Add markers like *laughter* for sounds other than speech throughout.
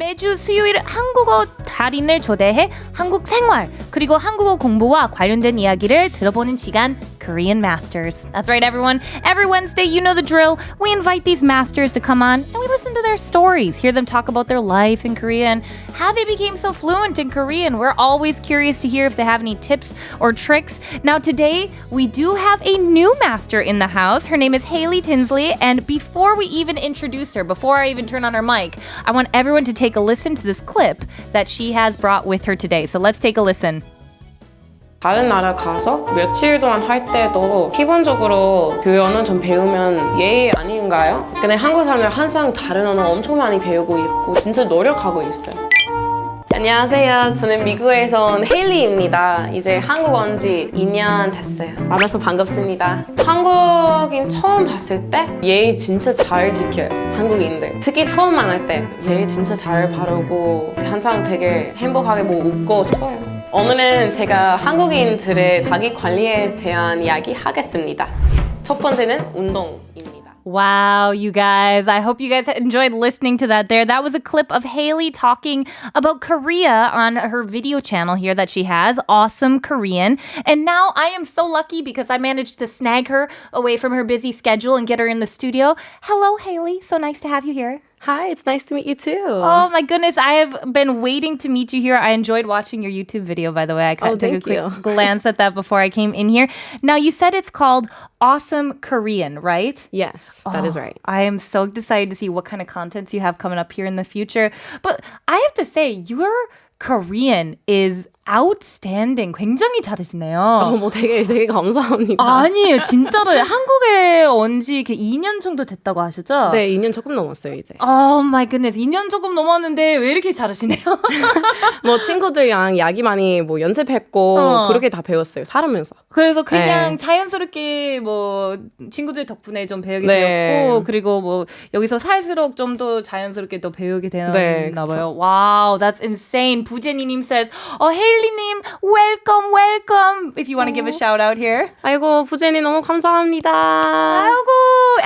매주 수요일 한국어 달인을 초대해 한국 생활 그리고 한국어 공부와 관련된 이야기를 들어보는 시간 Korean Masters. That's right, everyone. Every Wednesday, you know the drill. We invite these masters to come on and we listen to their stories, hear them talk about their life in Korea and how they became so fluent in Korean. We're always curious to hear if they have any tips or tricks. Now, today, we do have a new master in the house. Her name is Haley Tinsley. And before we even introduce her, before I even turn on her mic, I want everyone to take a listen to this clip that she has brought with her today. So let's take a listen. 다른 나라 가서 며칠 동안 할 때도 기본적으로 그 언어 좀 배우면 예의 아닌가요? 근데 한국 사람들 항상 다른 언어 엄청 많이 배우고 있고 진짜 노력하고 있어요. 안녕하세요. 저는 미국에서 온 헤일리입니다. 이제 한국 온 지 2년 됐어요. 만나서 반갑습니다. 한국인 처음 봤을 때 예의 진짜 잘 지켜요. 한국인들. 특히 처음 만날 때 예의 진짜 잘 바르고 항상 되게 행복하게 뭐 웃고 좋아요. 오늘은 제가 한국인들의 자기 관리에 대한 이야기 하겠습니다. 첫 번째는 운동입니다. Wow, you guys. I hope you guys enjoyed listening to that there. That was a clip of Haley talking about Korea on her video channel here that she has. Awesome Korean. And now I am so lucky because I managed to snag her away from her busy schedule and get her in the studio. Hello, Haley. So nice to have you here. Hi, it's nice to meet you too. Oh my goodness, I have been waiting to meet you here. I enjoyed watching your YouTube video, by the way. I kind Oh, took a quick you. *laughs* glance at that before I came in here. Now, you said it's called Awesome Korean, right? yes, that is oh, right. I am so excited to see what kind of contents you have coming up here in the future. But I have to say, your Korean is outstanding. 굉장히 잘하시네요. 어, 뭐 되게 되게 감사합니다. 아니에요, 진짜로 한국에 온지 2년 정도 됐다고 하셨죠? 네, 2년 조금 넘었어요 이제. Oh my goodness, 2년 조금 넘었는데 왜 이렇게 잘하시네요? *laughs* 뭐 친구들이랑 야기 많이 뭐 연습했고 어. 그렇게 다 배웠어요. 살면서. 그래서 그냥 네. 자연스럽게 뭐 친구들 덕분에 좀 배우게 네. 되었고 그리고 뭐 여기서 살수록 좀 더 자연스럽게 또 배우게 되나 네, 봐요. Wow, that's insane. 부제니님 says, 어 헤일 리님, welcome, welcome. If you want to give a shout out here. 아이고 부제니 너무 감사합니다. 아이고,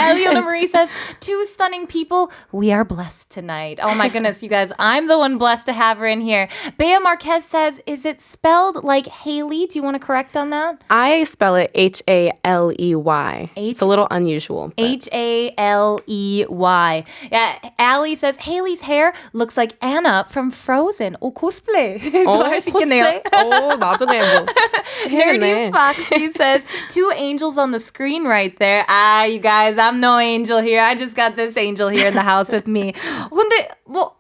Eliona Marie *laughs* says, two stunning people. We are blessed tonight. Oh my goodness, you guys, I'm the one blessed to have her in here. Bea Marquez says, is it spelled like Haley? Do you want to correct on that? I spell it H A L E Y. H- It's a little unusual. but- H A L E Y. Yeah, Allie says Haley's hair looks like Anna from Frozen. 오 코스플레이. *laughs* 어, 또할수 있겠네요. 코스프레? 어, 나중에 뭐 *laughs* Nerdy 해야겠네. Foxy says two angels on the screen right there. Ah, you guys, I'm no angel here. I just got this angel here in the house with me. *laughs* 근데 뭐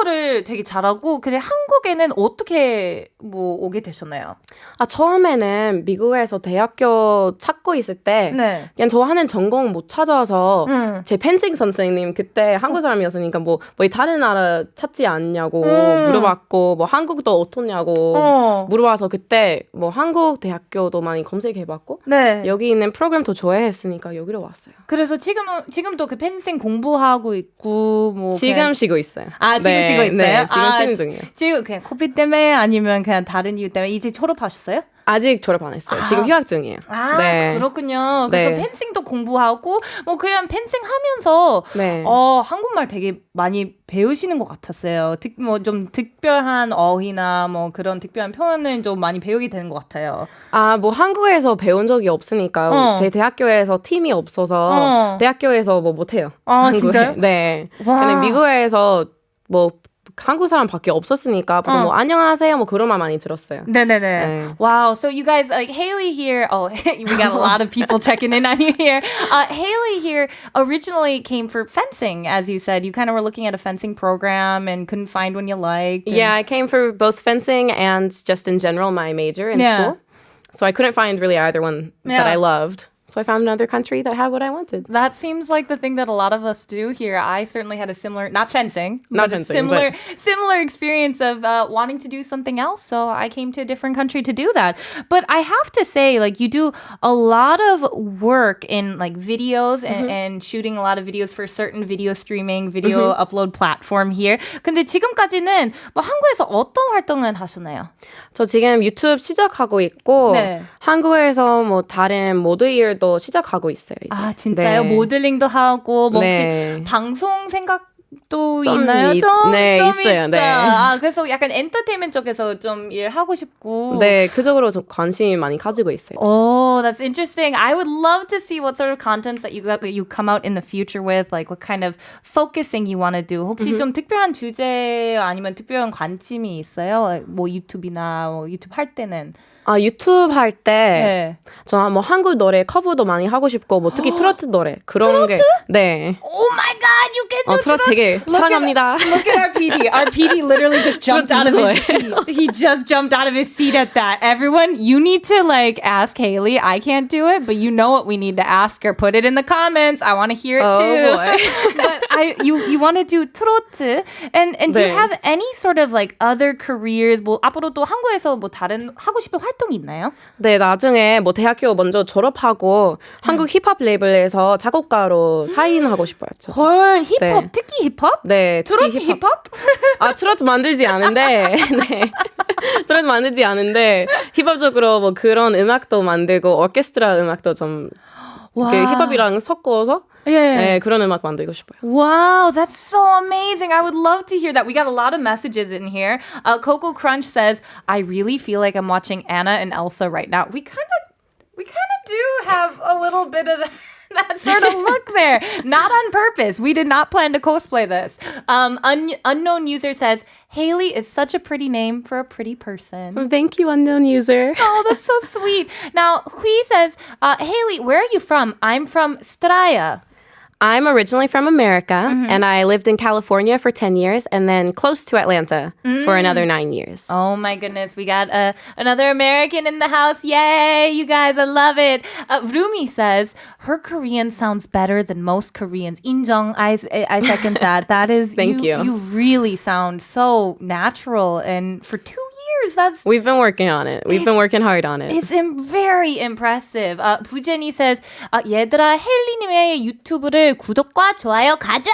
한국어를 되게 잘하고 근데 한국에는 어떻게 뭐 오게 되셨나요? 아 처음에는 미국에서 대학교 찾고 있을 때 네. 그냥 저 하는 전공 못 찾아서 음. 제 펜싱 선생님 그때 한국 사람이었으니까 뭐, 뭐 다른 나라 찾지 않냐고 음. 물어봤고 뭐 한국도 어떠냐고 어. 물어봐서 그때 뭐 한국 대학교도 많이 검색해봤고 네. 여기 있는 프로그램도 좋아했으니까 여기로 왔어요. 그래서 지금은 지금도 그 펜싱 공부하고 있고 뭐 지금 쉬고 있어요. 아 지금 네, 쉬고 있어요? 네, 지금 아, 쉬는 지- 중이에요. 지금 그냥 코피 때문에 아니면 그냥 다른 이유 때문에 이제 졸업하셨어요? 아직 졸업 안 했어요. 지금 휴학 중이에요. 아 네. 그렇군요. 그래서 네. 펜싱도 공부하고 뭐 그냥 펜싱 하면서 네. 어 한국말 되게 많이 배우시는 것 같았어요. 뭐 좀 특별한 어휘나 뭐 그런 특별한 표현을 좀 많이 배우게 되는 것 같아요. 아, 뭐 한국에서 배운 적이 없으니까 어. 제 대학교에서 팀이 없어서 어. 대학교에서 뭐 못해요. 아, 한국에. 진짜요? 네. 와. 근데 미국에서 뭐 한국 사람밖에 없었으니까 보통 어. 뭐 안녕하세요 뭐 그런 말 많이 들었어요. 네네네. 네. Wow. So you guys, like Haley here. Oh, *laughs* we got a lot *laughs* of people checking in on you here. Uh, Haley here originally came for fencing, as you said. You kind of were looking at a fencing program and couldn't find one you liked. and- Yeah, I came for both fencing and just in general my major in Yeah. school. So I couldn't find really either one that Yeah. I loved. So I found another country that had what I wanted. That seems like the thing that a lot of us do here. I certainly had a similar, not fencing, Not but a fencing, similar, *laughs* similar experience of uh, wanting to do something else. So I came to a different country to do that. But I have to say, like, you do a lot of work in like videos and, and shooting a lot of videos for certain video streaming, video upload platform here. 근데 지금까지는 뭐 한국에서 어떤 활동을 하셨나요? 저 지금 유튜브 시작하고 있고 네. 한국에서 뭐 다른 모 드 일도 시작하고 있어요. 이제. 아 진짜요? 네. 모델링도 하고 뭐 네. 방송 생각 또 좀 있나요? 있- 좀, 네, 좀 있어요. 있죠. 네. 아, 그래서 약간 엔터테인먼트 쪽에서 좀 일하고 싶고. 네, 그쪽으로 좀 관심이 많이 가지고 있어요. Oh, that's interesting. I would love to see what sort of contents that you you come out in the future with, like what kind of focusing you want to do. 혹시 좀 특별한 주제 아니면 특별한 관심이 있어요? 뭐 유튜브나 뭐 유튜브 할 때는. 아 유튜브 할 때 네. 저뭐 한국 노래 커버도 많이 하고 싶고 뭐 특히 트로트 노래 그런 게 네. Oh my God, you can do 어, 트로트 되게 사랑합니다. Look at our PD. Our PD literally just jumped out of his seat. He just jumped out of his seat at that. Everyone, you need to like ask Haley. I can't do it, but you know what we need to ask her. Put it in the comments. I want to hear it Oh, too. boy. but I, you, you want to do 트로트, and and do you 네. have any sort of like other careers? 뭐 앞으로 또 한국에서 뭐 다른 하고 싶은 활동이 있나요? 네, 나중에 뭐 대학교 먼저 졸업하고 한국 힙합 레이블에서 작곡가로 사인하고 싶어요. 저. 헐 힙합, 네. 특히 힙합? 네, 트로트 특히 힙합? 아, 트로트 만들지 않은데, *laughs* 네. 트로트 만들지 않은데, 힙합적으로 뭐 그런 음악도 만들고, 오케스트라 음악도 좀, 와. 그 힙합이랑 섞어서, 예. 네, 그런 음악 만들고 싶어요. Wow, that's so amazing. I would love to hear that. We got a lot of messages in here. Uh, Coco Crunch says, I really feel like I'm watching Anna and Elsa right now. We kind of we kind of do have a little bit of that. *laughs* That sort of look there, not on purpose. We did not plan to cosplay this. Um, un- unknown user says Haley is such a pretty name for a pretty person. *laughs* Thank you, unknown user. *laughs* Oh, that's so sweet. Now, Hui says, uh, Haley, where are you from? I'm from Straya. I'm originally from America, Mm-hmm. and I lived in California for 10 years, and then close to Atlanta for Mm. another nine years. Oh my goodness, we got uh, another American in the house. Yay, you guys, I love it. Uh, Rumi says her Korean sounds better than most Koreans. 인정, I, I second that. That is, *laughs* Thank you. You really sound so natural. And for two years, that's We've been working on it. We've been It's- working hard on it. It's im- very impressive. Uh, 부제니 says, uh, 얘들아, 헬리님의 유튜브를 구독과 좋아요 가자!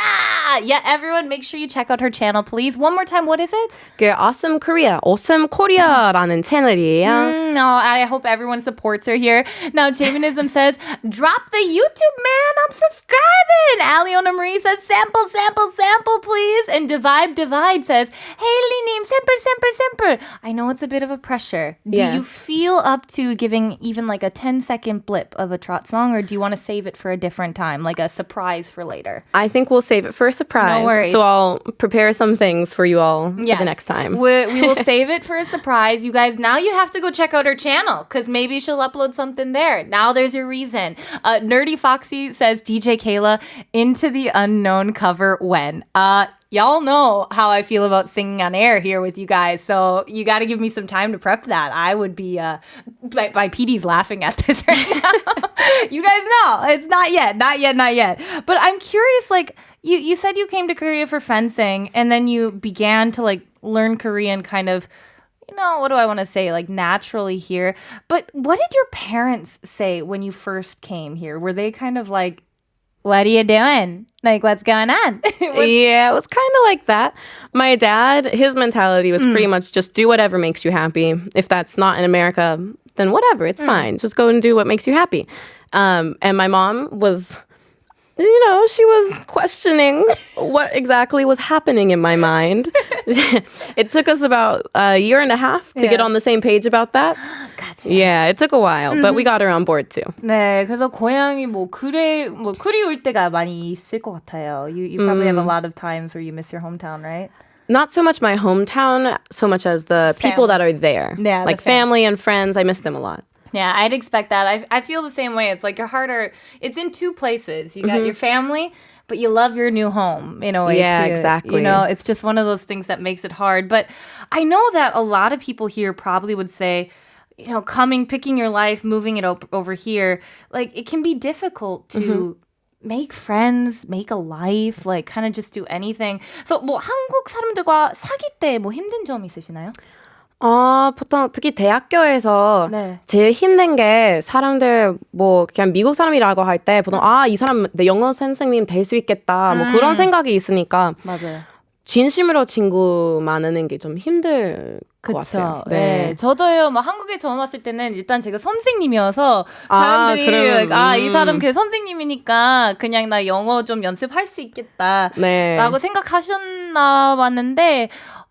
Yeah, everyone, make sure you check out her channel, please. One more time, what is it? 그 Awesome Korea, Awesome Korea라는 채널이에요. Mm, No, I hope everyone supports her here. Now, Jaminism says, drop the YouTube, man. I'm subscribing. Aliona Marie says, sample, sample, sample, please. And Divide Divide says, Haley name, semper, semper, semper. I know it's a bit of a pressure. Do Yeah. you feel up to giving even like a 10 second blip of a trot song, or do you want to save it for a different time, like a surprise for later? I think we'll save it for a surprise. worries. So I'll prepare some things for you all for the next time. We, we will *laughs* save it for a surprise. You guys, now you have to go check out her channel because maybe she'll upload something there. Now there's your reason. Uh, Nerdy Foxy says DJ Kayla into the unknown cover when. Uh, y'all know how I feel about singing on air here with you guys, so you got to give me some time to prep that. I would be. Uh, my, my PD's laughing at this right *laughs* now. you guys know it's not yet, not yet, not yet. But I'm curious, like you you said you came to Korea for fencing and then you began to like learn Korean kind of you know, what do I want to say? Like naturally here. But what did your parents say when you first came here? Were they kind of like, what are you doing? Like, what's going on? *laughs* yeah, it was kind of like that. My dad, his mentality was pretty much just do whatever makes you happy. If that's not in America, then whatever, it's fine. Just go and do what makes you happy. Um, and my mom was, you know, she was questioning what exactly was happening in my mind. *laughs* it took us about a year and a half to get Yeah. on the same page about that. *gasps* gotcha. Yeah, it took a while, but we got her on board too. 네, 그래서 고향이 뭐 그래 뭐 그리울 때가 많이 있을 것 같아요. You you probably have a lot of times where you miss your hometown, right? Not so much my hometown, so much as the people that are there. Yeah, the like fam- family and friends. I miss them a lot. Yeah, I'd expect that. I I feel the same way. It's like your heart are it's in two places. You got your family, but you love your new home in a way Yeah, too. exactly. You know, it's just one of those things that makes it hard. But I know that a lot of people here probably would say, you know, coming, picking your life, moving it op- over here, like it can be difficult to make friends, make a life, like kind of just do anything. So 뭐 한국 사람들과 사귈 때 뭐 힘든 점 있으시나요? 어, 보통 특히 대학교에서 네. 제일 힘든 게 사람들 뭐 그냥 미국 사람이라고 할 때 보통 아, 이 사람 내 영어 선생님 될 수 있겠다. 뭐 그런 생각이 있으니까 맞아요. 진심으로 친구 많으는 게 좀 힘들 것. 같아요. 네. 저도요, 뭐, 한국에 처음 왔을 때는 일단 제가 선생님이어서 아, 사람들이, 아, 이 사람 음. 그 선생님이니까 그냥 나 영어 좀 연습할 수 있겠다. 네. 라고 생각하셨나 봤는데,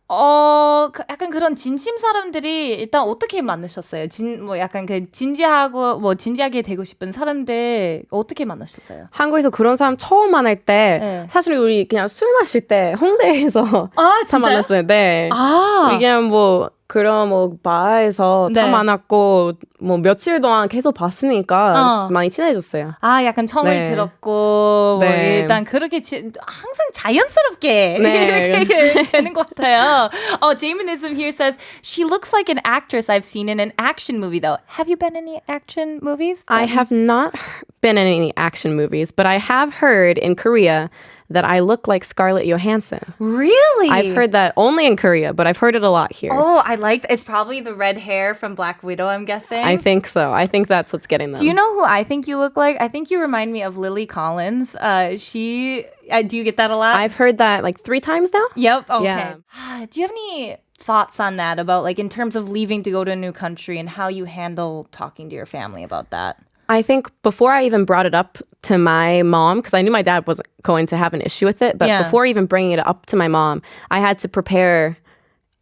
어, 그- 약간 그런 진심 사람들이 일단 어떻게 만나셨어요? 진, 뭐 약간 그 진지하고, 뭐 진지하게 되고 싶은 사람들 어떻게 만나셨어요? 한국에서 그런 사람 처음 만날 때 네. 사실 우리 그냥 술 마실 때 홍대에서 아, *laughs* 다 만났어요. 네. 아, 그냥 뭐 그런 뭐 바에서 다 네. 만났고 뭐 며칠 동안 계속 봤으니까 어. 많이 친해졌어요. 아, 약간 청을 네. 들었고, 뭐 네. 일단 그렇게 지, 항상 자연스럽게 네. *laughs* 이렇게 되는 것 같아요. Oh, Jamonism here says she looks like an actress I've seen in an action movie, though. Have you been in any action movies? I have not been in any action movies, but I have heard in Korea that I look like Scarlett Johansson. really. I've heard that only in Korea, but I've heard it a lot here. Oh, I like. It's probably the red hair from Black Widow. I'm guessing. I think so. I think that's what's getting them. Do you know who I think you look like? I think you remind me of Lily Collins. Uh, she. Uh, do you get that a lot? I've heard that like three times now. Yep. Okay. Yeah. *sighs* Do you have any thoughts on that about like in terms of leaving to go to a new country and how you handle talking to your family about that? I think before I even brought it up to my mom, because I knew my dad wasn't going to have an issue with it, but Yeah. before even bringing it up to my mom, I had to prepare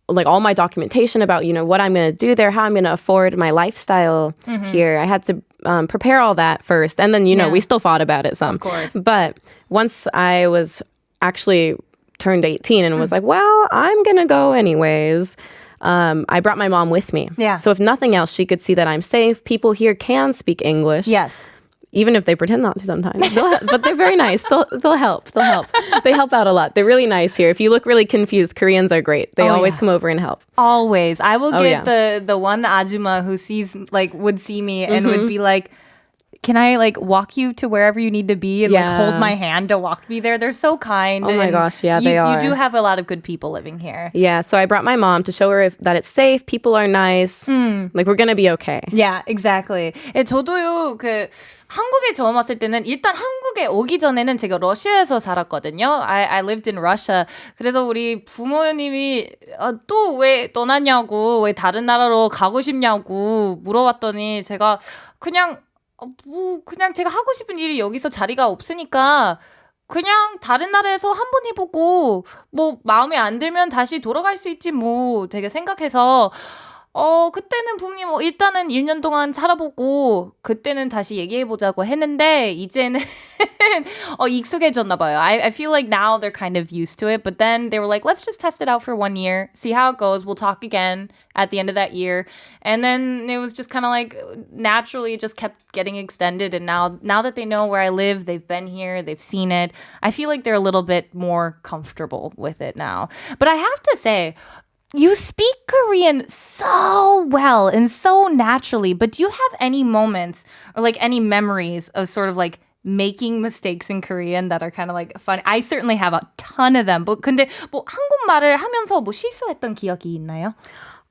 like all my documentation about you know what I'm going to do there, how I'm going to afford my lifestyle here. I had to um, prepare all that first, and then you know Mm-hmm. Yeah. we still fought about it some. Of course. But once I was actually turned 18 and was Mm. like, well, I'm going to go anyways. Um, I brought my mom with me. Yeah. So if nothing else, she could see that I'm safe. People here can speak English Yes. even if they pretend not to sometimes. But they're very nice. They'll, they'll help. They'll help. They help out a lot. They're really nice here. If you look really confused, Koreans are great. They Oh, always yeah. come over and help. Always. I will Oh, get yeah. the the one ajuma who sees like would see me and Mm-hmm. would be like can I like walk you to wherever you need to be and like Yeah. hold my hand to walk me there? They're so kind. Oh my gosh, yeah, you, they You are. do have a lot of good people living here. Yeah, so I brought my mom to show her if, that it's safe. People are nice. Hmm. Like we're gonna be okay. Yeah, exactly. 예, 저도요, 그, 한국에 처음 왔을 때는, 일단 한국에 오기 전에는 제가 러시아에서 살았거든요. I, I lived in Russia. 그래서 우리 부모님이, 어, 또왜 떠났냐고, 왜 다른 나라로 가고 싶냐고 물어봤더니, 제가 그냥, 어, 뭐, 그냥 제가 하고 싶은 일이 여기서 자리가 없으니까, 그냥 다른 나라에서 한 번 해보고, 뭐, 마음에 안 들면 다시 돌아갈 수 있지, 뭐, 되게 생각해서, 어, 그때는 부모님 뭐 일단은 1년 동안 살아보고 그때는 다시 얘기해 보자고 했는데 이제는 *laughs* 어 익숙해졌나 봐요. I I feel like now they're kind of used to it, but then they were like, let's just test it out for one year, see how it goes. We'll talk again at the end of that year. And then it was just kind of like naturally it just kept getting extended and now now that they know where I live, they've been here, they've seen it. I feel like they're a little bit more comfortable with it now. But I have to say, you speak Korean so well and so naturally, but do you have any moments or like any memories of sort of like making mistakes in Korean that are kind of like funny? I certainly have a ton of them. But 근데 뭐 한국말을 하면서 뭐 실수했던 기억이 있나요?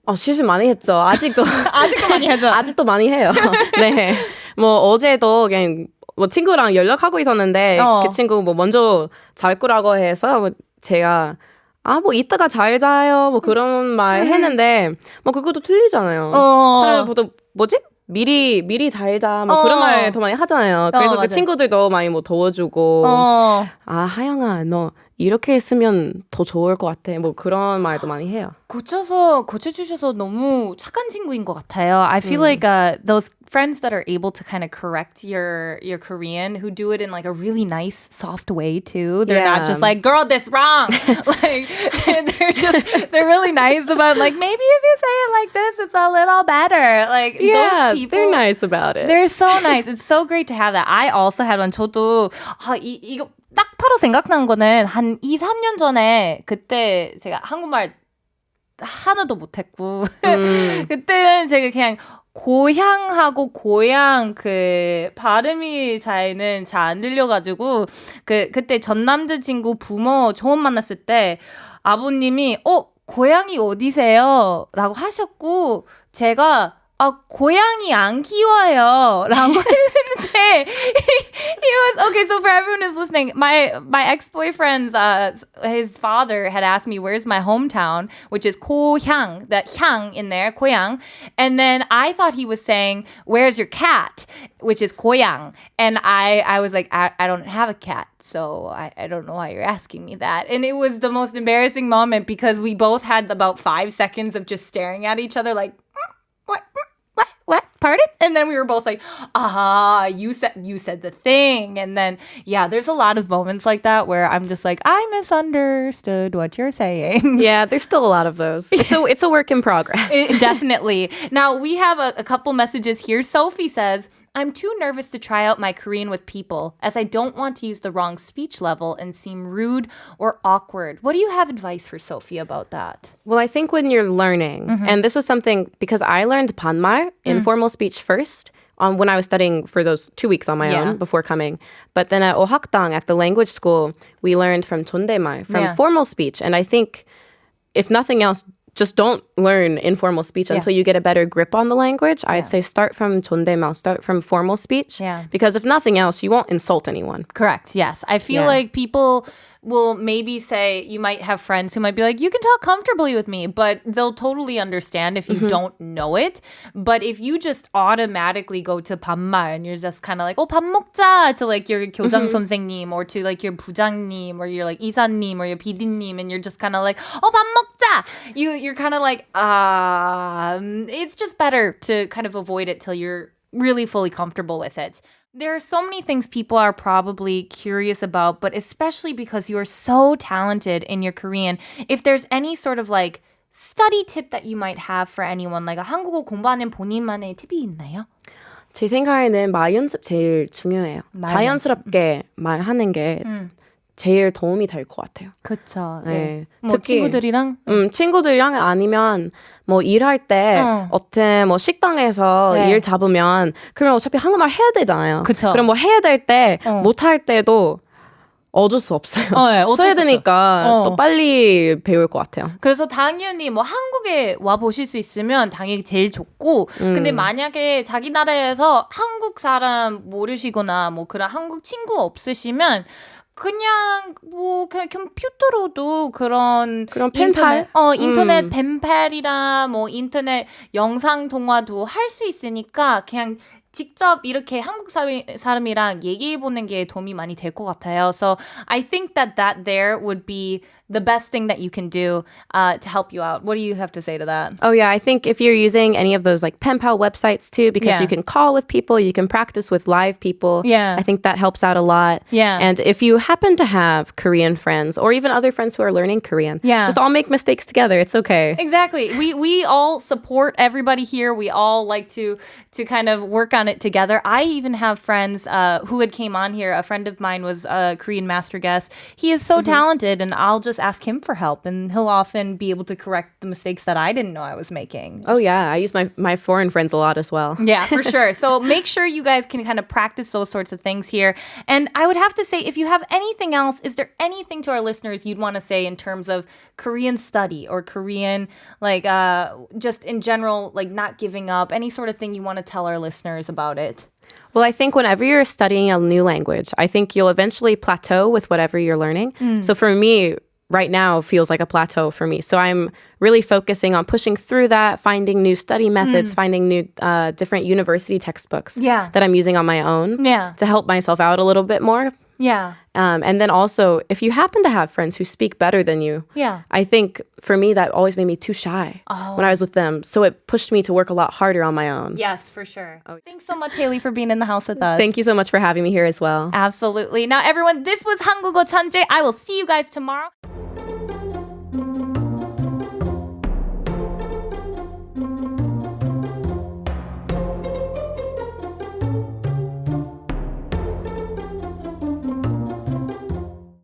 어, 실수 많이 했죠. 아직도 *laughs* 아직도 많이 하죠. 아직도 *laughs* 많이 해요. *laughs* 네. 뭐 어제도 그냥 뭐 친구랑 연락하고 있었는데 어. 그 친구 뭐 먼저 잘 거라고 해서 뭐 제가 아 뭐 이따가 잘 자요 뭐 그런 말 했는데 뭐 그것도 틀리잖아요. 음. 어. 사람이 보통 뭐지? 미리 미리 잘 자 뭐 어. 그런 말더 많이 하잖아요. 그래서 맞아요. 그 친구들도 많이 뭐 도와주고 어. 아 하영아 너 이렇게 했으면 더 좋을 것 같아. 뭐 그런 말도 많이 해요. 고쳐서 고쳐주셔서 너무 착한 친구인 것 같아요. I feel like uh, those friends that are able to kind of correct your your Korean, who do it in like a really nice, soft way too. They're not Yeah. just like, "Girl, this wrong." *laughs* *laughs* like *laughs* they're just they're really nice about like maybe if you say it like this, it's a little better. Like Yeah, those people, they're nice about it. They're so nice. It's so great to have that. I also had one. 저도 아, 이 이거 딱 바로 생각난 거는 한 2, 3년 전에 그때 제가 한국말 하나도 못했고 음. *laughs* 그때는 제가 그냥 고향하고 고향 그 발음이 잘는 잘 안 들려가지고 그 그때 전 남자친구 부모 처음 만났을 때 아버님이 어 고향이 어디세요?라고 하셨고 제가 아, 고양이 안 키워요. 라고 했는데, *laughs* he was, okay, so for everyone who's listening, my, my ex-boyfriend's, uh, his father had asked me, where's my hometown, which is 고향, that 향 in there, 고향. And then I thought he was saying, where's your cat, which is 고향. And I, I was like, I, I don't have a cat, so I, I don't know why you're asking me that. And it was the most embarrassing moment because we both had about five seconds of just staring at each other like, "Mm, what? Mm, what? Pardon? And then we were both like, ah, you said you said the thing. And then yeah, there's a lot of moments like that where I'm just like, I misunderstood what you're saying. *laughs* Yeah, there's still a lot of those. It's a, it's a work in progress. It- *laughs* definitely. Now we have a, a couple messages here. Sophie says, I'm too nervous to try out my Korean with people as I don't want to use the wrong speech level and seem rude or awkward. What do you have advice for Sophie about that? Well, I think when you're learning, mm-hmm. and this was something because I learned Panmar informal mm. speech first. Um, when I was studying for those two weeks on my yeah. own before coming. But then at Ohakdang, at the language school, we learned from Tondemai, from yeah. formal speech. And I think, if nothing else, just don't learn informal speech until you get a better grip on the language. I'd say start from 존댓말, start from formal speech, Yeah. because if nothing else, you won't insult anyone. Correct. Yes. I feel Yeah. like people will maybe say you might have friends who might be like, you can talk comfortably with me, but they'll totally understand if you don't know it. But if you just automatically go to 반말 and you're just kind of like, oh, 밥 먹자 to like your 교장 선생님 or to like your 부장님 or your like 이사님 or your PD님 and you're just kind of like, oh, 밥 먹자. You, you're kind of like, um, it's just better to kind of avoid it till you're really fully comfortable with it. There are so many things people are probably curious about, but especially because you are so talented in your Korean, if there's any sort of like study tip that you might have for anyone, like a 한국어 공부하는 본인만의 팁이 있나요? 제 생각에는 말 연습 제일 중요해요. 말 자연스럽게 말하는 게 제일 도움이 될 것 같아요. 그쵸. 네. 뭐 특히- 친구들이랑 음, 친구들이랑 아니면 뭐 일할 때 어. 어때 뭐 식당에서 네. 일 잡으면 그러면 어차피 한국말 해야 되잖아요. 그쵸. 그럼 뭐 해야 될 때 어. 못할 때도 어쩔 수 없어요. 어, 네, 어쩔 써야 수 없죠. 되니까 어. 또 빨리 배울 것 같아요. 그래서 당연히 뭐 한국에 와 보실 수 있으면 당연히 제일 좋고 근데 만약에 자기 나라에서 한국 사람 모르시거나 뭐 그런 한국 친구 없으시면 그냥 뭐 그냥 컴퓨터로도 그런 그런 인터넷 펜팔? 어 인터넷 음. 펜팔이나 뭐 인터넷 영상 통화도 할 수 있으니까 그냥 직접 이렇게 한국 사람, 사람이랑 얘기해 보는 게 도움이 많이 될 것 같아요. So I think that that there would be the best thing that you can do uh, to help you out. What do you have to say to that? Oh yeah, I think if you're using any of those like pen pal websites too, because Yeah. you can call with people, you can practice with live people. Yeah. I think that helps out a lot. Yeah. And if you happen to have Korean friends or even other friends who are learning Korean, Yeah. just all make mistakes together. It's okay. Exactly. We we all support everybody here. We all like to to kind of work on it together. I even have friends uh, who had came on here. A friend of mine was a Korean master guest. He is so talented, and I'll just ask him for help, and he'll often be able to correct the mistakes that I didn't know I was making. Oh yeah, I use my my foreign friends a lot as well. Yeah, for *laughs* sure. So make sure you guys can kind of practice those sorts of things here. And I would have to say, if you have anything else, is there anything to our listeners you'd want to say in terms of Korean study or Korean, like uh, just in general, like not giving up, any sort of thing you want to tell our listeners about it? Well, I think whenever you're studying a new language, I think you'll eventually plateau with whatever you're learning. So for me, right now feels like a plateau for me. So I'm really focusing on pushing through that, finding new study methods, finding new uh, different university textbooks Yeah. that I'm using on my own Yeah. to help myself out a little bit more. Yeah. Um, and then also, if you happen to have friends who speak better than you, yeah, I think for me that always made me too shy oh. when I was with them. So it pushed me to work a lot harder on my own. Yes, for sure. Oh, Thanks so much, Haley, for being in the house with us. Thank you so much for having me here as well. Absolutely. Now, everyone, this was Hangugo Chanje. I will see you guys tomorrow.